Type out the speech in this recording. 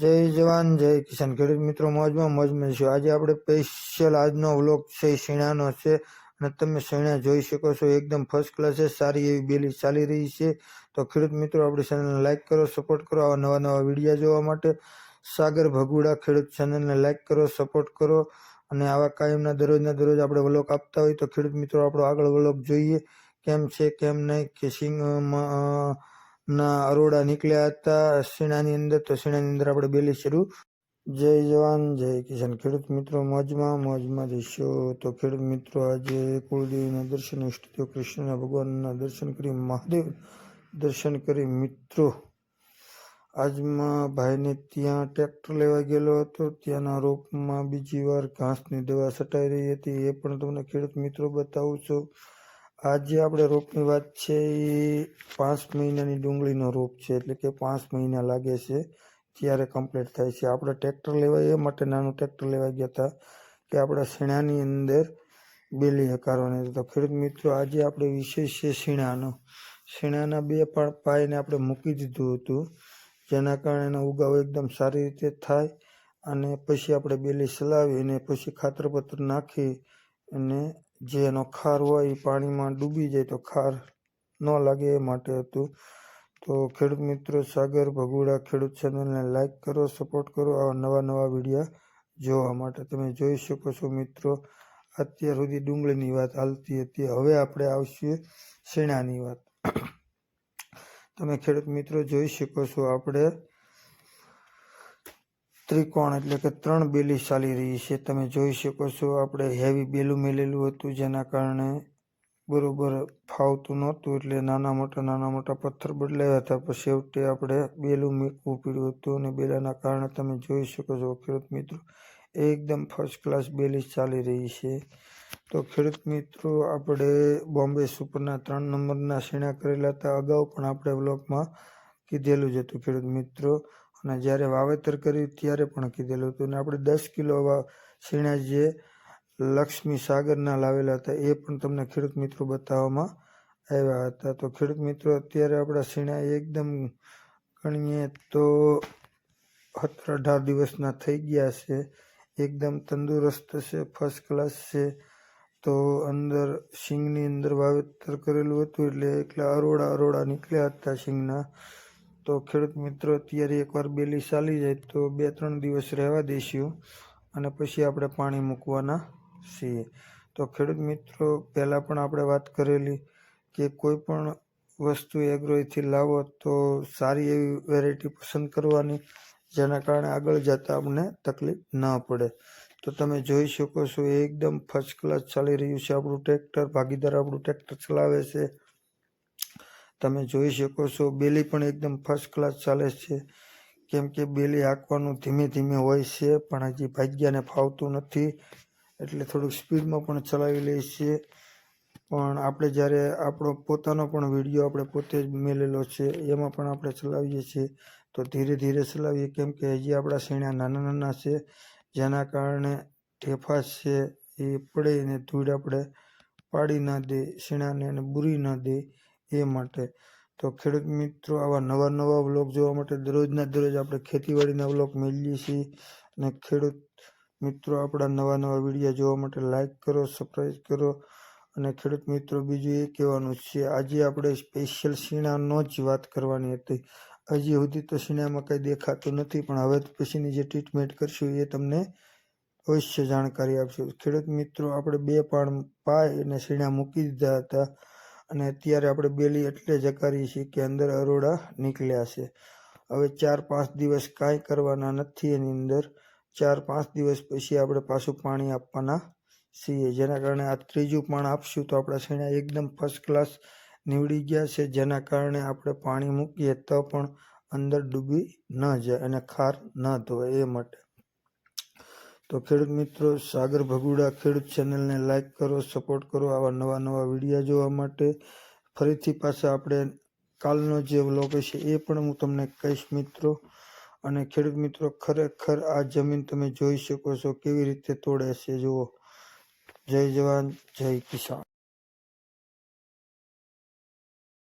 જય જવાન, જય કિસાન. ખેડૂત મિત્રો, મોજમાં મોજમાં છું આજે આપણે સ્પેશિયલ આજનો વ્લોગ છે, શીણાનો છે. અને તમે શીણા જોઈ શકો છો, એકદમ ફર્સ્ટ ક્લાસ છે, સારી એવી બેલી ચાલી રહી છે. તો ખેડૂત મિત્રો, આપણી ચેનલને લાઇક કરો સપોર્ટ કરો, આવા નવા નવા વિડીયા જોવા માટે સાગર ભગુડા ખેડૂત ચેનલને લાઇક કરો સપોર્ટ કરો. અને આવા કાયમના દરરોજના દરરોજ આપણે વ્લોગ આપતા હોય તો ખેડૂત મિત્રો, આપણો આગળ વ્લોગ જોઈએ. કેમ છે, કેમ નહીં, કે સિંગમાં ના, અરોડા નીકળ્યા હતા. શીણાની અંદર તો શીણાની અંદર આપણે બેલી શરૂ જય જવાન, જય કિસાન. ખેડૂત મિત્રો, મોજમાં મોજમાં જઈશો. તો ખેડૂત મિત્રો, આજે કુળદેવીના દર્શન ઇષ્ટદેવ કૃષ્ણના ભગવાનના દર્શન કરી, મહાદેવ દર્શન કરી. મિત્રો, આજમાં ભાઈને ત્યાં ટ્રેક્ટર લેવા ગયેલો હતો. ત્યાંના રોપમાં બીજી વાર ઘાસની દવા છટાઈ રહી હતી. એ પણ તમને ખેડૂત મિત્રો બતાવું છું. આજે આપણે રોપની વાત છે એ પાંચ મહિનાની ડુંગળીનો રોપ છે, એટલે કે પાંચ મહિના લાગે છે ત્યારે કમ્પ્લીટ થાય છે. આપણે ટ્રેક્ટર લેવા એ માટે નાનું ટ્રેક્ટર લેવા ગયા હતા કે આપણા શીણાની અંદર બેલી હકારવાની. તો ખેડૂત મિત્રો, આજે આપણે વિશેષ છે શીણાનો. શીણાના બે પણ પાયને આપણે મૂકી દીધું હતું, જેના કારણે એનો ઉગાવ એકદમ સારી રીતે થાય અને પછી આપણે બેલી સલાવી અને પછી ખાતર પત્ર નાખી અને જે એનો ખાર હોય એ પાણીમાં ડૂબી જાય તો ખાર ન લાગે એ માટે હતું. તો ખેડૂત મિત્રો, સાગર ભગુડા ખેડૂત ચેનલને લાઇક કરો સપોર્ટ કરો, આવા નવા નવા વિડીયા જોવા માટે. તમે જોઈ શકો છો મિત્રો, અત્યાર સુધી ડુંગળીની વાત હાલતી હતી. હવે આપણે આવશે શેણાની વાત. તમે ખેડૂત મિત્રો જોઈ શકો છો આપણે ત્રિકોણ એટલે કે ત્રણ બેલી ચાલી રહી છે. તમે જોઈ શકો છો આપણે હેવી બેલું મેલેલું હતું જેના કારણે બરોબર ફાવતું નહોતું એટલે નાના મોટા નાના મોટા પથ્થર બદલાયા હતા. પણ છેવટે આપણે બેલું મૂકવું પડ્યું હતું અને બેલાના કારણે તમે જોઈ શકો છો ખેડૂત મિત્રો એકદમ ફર્સ્ટ ક્લાસ બેલી ચાલી રહી છે. તો ખેડૂત મિત્રો, આપણે બોમ્બે સુપરના ત્રણ નંબરના સીણા કરેલા હતા. અગાઉ પણ આપણે બ્લોગમાં કીધેલું જ હતું ખેડૂત મિત્રો. અને જ્યારે વાવેતર કર્યું ત્યારે પણ કીધેલું હતું અને આપણે દસ કિલો છીણા જે લક્ષ્મી સાગરના લાવેલા હતા, એ પણ તમને ખેડૂત મિત્રો બતાવવામાં આવ્યા હતા. તો ખેડૂત મિત્રો, અત્યારે આપણા શીણા એકદમ ગણીએ તો સત્તર અઢાર દિવસના થઈ ગયા છે. એકદમ તંદુરસ્ત છે ફર્સ્ટ ક્લાસ છે. તો અંદર સિંગની અંદર વાવેતર કરેલું હતું એટલે એકલા અરોડા અરોડા નીકળ્યા હતા સિંગના. તો ખેડૂત મિત્રો, અત્યારે એકવાર બેલી ચાલી જાય તો બે ત્રણ દિવસ રહેવા દઈશું અને પછી આપણે પાણી મૂકવાના છીએ. તો ખેડૂત મિત્રો, પહેલાં પણ આપણે વાત કરેલી કે કોઈ પણ વસ્તુ એગ્રોથી લાવો તો સારી એવી વેરાયટી પસંદ કરવાની, જેના કારણે આગળ જતાં આપણે તકલીફ ન પડે. તો તમે જોઈ શકો છો એકદમ ફર્સ્ટ ક્લાસ ચાલી રહ્યું છે. આપણું ટ્રેક્ટર ભાગીદાર આપણું ટ્રેક્ટર ચલાવે છે. તમે જોઈ શકો છો, બેલી પણ એકદમ ફર્સ્ટ ક્લાસ ચાલે છે. કેમ કે બેલી હાંકવાનું ધીમે ધીમે હોય છે, પણ હજી ભાગ્યાને ફાવતું નથી. એટલે થોડુંક સ્પીડમાં પણ ચલાવી લઈએ છીએ પણ આપણે જ્યારે આપણો પોતાનો પણ વીડિયો આપણે પોતે જ મેલેલો છે, એમાં પણ આપણે ચલાવીએ છીએ. તો ધીરે ધીરે ચલાવીએ, કેમ કે હજી આપણા શેણા નાના નાના છે, જેના કારણે ઠેફા છે, એ પડે ને ધૂળ આપણે પાડી ના દે, શીણાને અને બુરી ના દે. એ માટે. તો ખેડૂત મિત્રો, આવા નવા નવા વ્લોગ જોવા માટે દરરોજના દરરોજ આપણે ખેતીવાડીના વ્લોગ મેળવીએ છીએ. અને ખેડૂત મિત્રો, આપણા નવા નવા વીડિયો જોવા માટે લાઇક કરો સબસ્ક્રાઈબ કરો. અને ખેડૂત મિત્રો, બીજું એ કહેવાનું છે, આજે આપણે સ્પેશિયલ શીણાનો જ વાત કરવાની હતી. હજી સુધી તો શીણામાં કંઈ દેખાતું નથી, પણ હવે પછીની જે ટ્રીટમેન્ટ કરશું એ તમને અવશ્ય જાણકારી આપશું. ખેડૂત મિત્રો, આપણે બે પાણ પાય અને શીણા મૂકી દીધા હતા. અને અત્યારે આપણે બેલી એટલે જકારી છીએ કે અંદર અરોડા નીકળ્યા છે. હવે ચાર પાંચ દિવસ કાંઈ કરવાના નથી એની અંદર. ચાર પાંચ દિવસ પછી આપણે પાછું પાણી આપવાના છીએ. જેના કારણે આ ત્રીજું પણ આપશું તો આપણા શેણા એકદમ ફર્સ્ટ ક્લાસ નીવડી ગયા છે. જેના કારણે આપણે પાણી મૂકીએ તો પણ અંદર ડૂબી ન જાય અને ખાર ન ધોવાય એ માટે. તો ખેડૂત મિત્રો, સાગર ભગુડા ખેડૂત ચેનલને લાઇક કરો, સપોર્ટ કરો આવા નવા નવા વિડીયા જોવા માટે. ફરીથી પાછા આપણે કાલનો જે વ્લોગ હશે એ પણ હું તમને કહીશ મિત્રો. અને ખેડૂત મિત્રો, ખરેખર આ જમીન તમે જોઈ શકો છો કેવી રીતે તોડે છે, જુઓ. જય જવાન, જય કિસાન.